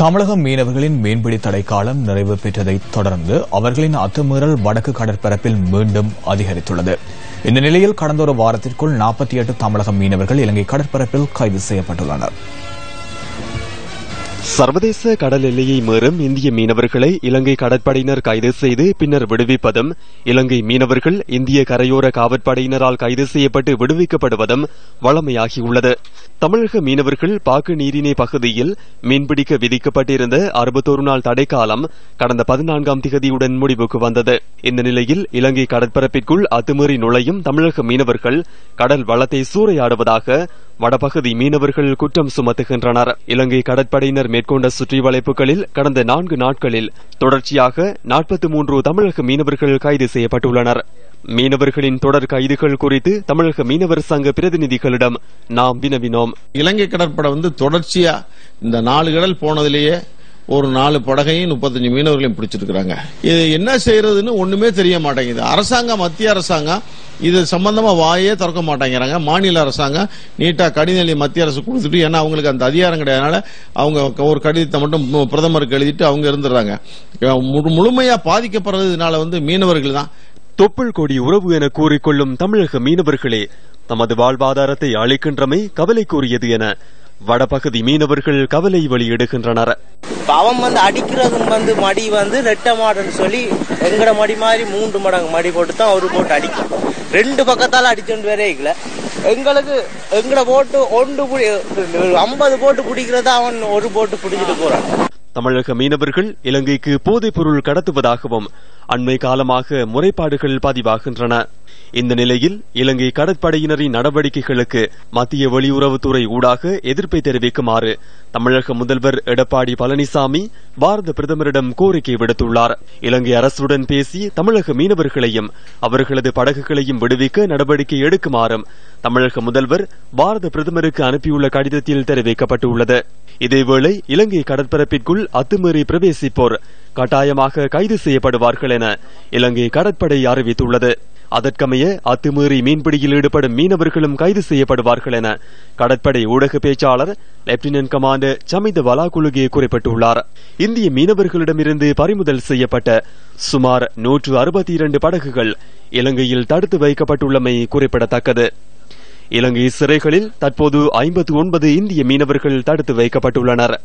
தமிழக மீனவர்களின் மீன்பிடி தடை காலம் நிறைவு பெற்றதைத் தொடர்ந்து அவர்களின் அத்துமீறல் வடக்கு கடற்பரப்பில் மீண்டும் அதிகரித்துள்ளது. இந்த நிலையில் கடந்த ஒரு வாரத்திற்குள் நாற்பத்தி எட்டு தமிழக மீனவர்கள் இலங்கை கடற்பரப்பில் கைது செய்யப்பட்டுள்ளனா் சர்வதேச கடல் எல்லையை மீறும் இந்திய மீனவர்களை இலங்கை கடற்படையினர் கைது செய்து பின்னர் விடுவிப்பதும் இலங்கை மீனவர்கள் இந்திய கரையோர காவற்படையினரால் கைது செய்யப்பட்டு விடுவிக்கப்படுவதும் வழமையாகியுள்ளது. தமிழக மீனவர்கள் பாக்கு நீரிணை பகுதியில் மீன்பிடிக்க விதிக்கப்பட்டிருந்த அறுபத்தோரு நாள் தடைக்காலம் கடந்த பதினான்காம் திகதியுடன் முடிவுக்கு வந்தது. இந்த நிலையில் இலங்கை கடற்பரப்பிற்குள் அத்துமீறி நுழையும் தமிழக மீனவர்கள் கடல் வளத்தை சூறையாடுவதாக வடபகுதி மீனவர்கள் குற்றம் சுமத்துகின்றனர். இலங்கை கடற்படையினர் மேற்கொண்ட சுற்றி வளைப்புகளில் கடந்த நான்கு நாட்களில் தொடர்ச்சியாக நாற்பத்தி மூன்று தமிழக மீனவர்கள் கைது செய்யப்பட்டுள்ளனர். மீனவர்களின் தொடர் கைதுகள் குறித்து தமிழக மீனவர் சங்க பிரதிநிதிகளிடம் நாம் வினவினோம். இலங்கை கடற்படை வந்து தொடர்ச்சியா இந்த நாலு கடல் போனதிலேயே ஒரு நாலு படகையும் முப்பத்தஞ்சு மீனவர்களையும் பிடிச்சிருக்கிறாங்க. இது என்ன செய்யறதுன்னு ஒண்ணுமே தெரிய மாட்டேங்குது. அரசாங்கம் மத்திய அரசாங்கம் இது சம்பந்தமா வாயே திறக்க மாட்டேங்கிறாங்க. மாநில அரசாங்கம் நீட்டா கடிதம் மத்திய அரசு கொடுத்துட்டு ஏன்னா அவங்களுக்கு அந்த அதிகாரம் கிடையாதுனால அவங்க ஒரு கடிதத்தை மட்டும் பிரதமருக்கு எழுதிட்டு அவங்க இருந்துடுறாங்க. முழு- முழுமையா பாதிக்கப்படுறதுனால வந்து மீனவர்கள் தான். தொப்புள் கொடி உறவு என கூறிக்கொள்ளும் தமிழக மீனவர்களே தமது வாழ்வாதாரத்தை அளிக்கின்றமை கவலைக்குரியது என வடபகுதி மீனவர்கள் கவலை வெளியிடுகின்றனர். அவன் வந்து அடிக்கிறதும் வந்து மடி வந்து ரெட்டை மாடுன்னு சொல்லி எங்கட மடி மாதிரி மூன்று மடங்கு மடி போட்டு தான் ஒரு போட்டு அடிக்கும். ரெண்டு பக்கத்தால அடிச்சுட்டு வரே இல்ல. எங்களுக்கு எங்கட போட்டு ஒன்று ஐம்பது போட்டு பிடிக்கிறத அவன் ஒரு போட்டு பிடிச்சிட்டு போறான். தமிழக மீனவர்கள் இலங்கைக்கு போதைப் பொருள் கடத்துவதாகவும் அண்மை காலமாக முறைப்பாடுகள் பதிவாகின்றன. இந்த நிலையில் இலங்கை கடற்படையினரின் நடவடிக்கைகளுக்கு மத்திய வெளியுறவுத்துறை ஊடாக எதிர்ப்பை தெரிவிக்குமாறு தமிழக முதல்வர் எடப்பாடி பழனிசாமி பாரத பிரதமரிடம் கோரிக்கை விடுத்துள்ளார். இலங்கை அரசுடன் பேசி தமிழக மீனவர்களையும் அவர்களது படகுகளையும் விடுவிக்க நடவடிக்கை எடுக்குமாறும் தமிழக முதல்வர் பாரத பிரதமருக்கு அனுப்பியுள்ள கடிதத்தில் தெரிவிக்கப்பட்டுள்ளது. இதேவேளை இலங்கை கடற்பரப்பிற்குள் அத்துமீறி பிரவேசிப்போர் கட்டாயமாக கைது செய்யப்படுவார்கள் என இலங்கை கடற்படை அறிவித்துள்ளது. அதற்கமைய அத்துமீறி மீன்பிடியில் ஈடுபடும் மீனவர்களும் கைது செய்யப்படுவார்கள் என கடற்படை ஊடக பேச்சாளர் லெப்டினன்ட் கமாண்டர் சமித வலாகுலுகே குறிப்பிட்டுள்ளார். இந்திய மீனவர்களிடமிருந்து பறிமுதல் செய்யப்பட்ட சுமார் நூற்று அறுபத்தி இரண்டு படகுகள் இலங்கையில் தடுத்து வைக்கப்பட்டுள்ளமை குறிப்பிடத்தக்கது. இலங்கை சிறைகளில் தற்போது ஐம்பத்தி ஒன்பது இந்திய மீனவர்கள் தடுத்து வைக்கப்பட்டுள்ளனர்.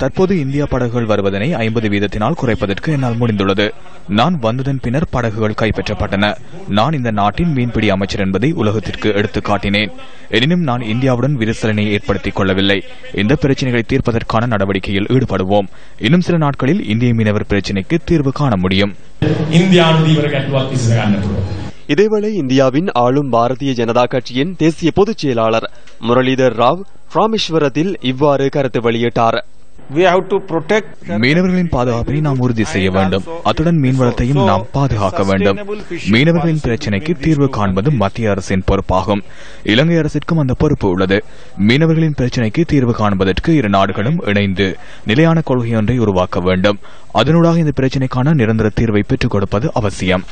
தற்போது இந்தியா படகுகள் வருவதனை ஐம்பது வீதத்தினால் குறைப்பதற்கு என்னால் முடிந்துள்ளது. நான் வந்ததன் பின்னர் படகுகள் கைப்பற்றப்பட்டன. நான் இந்த நாட்டின் மீன்பிடி அமைச்சர் என்பதை உலகத்திற்கு எடுத்து காட்டினேன். எனினும் நான் இந்தியாவுடன் விரிசலனை ஏற்படுத்திக் கொள்ளவில்லை. இந்த பிரச்சனைகளை தீர்ப்பதற்கான நடவடிக்கையில் ஈடுபடுவோம். இன்னும் சில நாட்களில் இந்திய மீனவர் பிரச்சினைக்கு தீர்வு காண முடியும். இதேவேளை இந்தியாவின் ஆளும் பாரதிய ஜனதா கட்சியின் தேசிய பொதுச் செயலாளர் முரளிதர் ராவ் ராமேஸ்வரத்தில் இவ்வாறு கருத்து வெளியிட்டார். மீனவர்களின் பாதுகாப்பினை நாம் உறுதி செய்ய வேண்டும். அத்துடன் மீன்வளத்தையும் நாம் பாதுகாக்க வேண்டும். மீனவர்களின் பிரச்சினைக்கு தீர்வு காண்பது மத்திய அரசின் பொறுப்பாகும். இலங்கை அரசிற்கும் அந்த பொறுப்பு உள்ளது. மீனவர்களின் பிரச்சினைக்கு தீர்வு காண்பதற்கு இரு நாடுகளும் இணைந்து நிலையான கொள்கை ஒன்றை உருவாக்க வேண்டும். அதனூடாக இந்த பிரச்சினைக்கான நிரந்தர தீர்வை பெற்றுக் கொடுப்பது அவசியம்.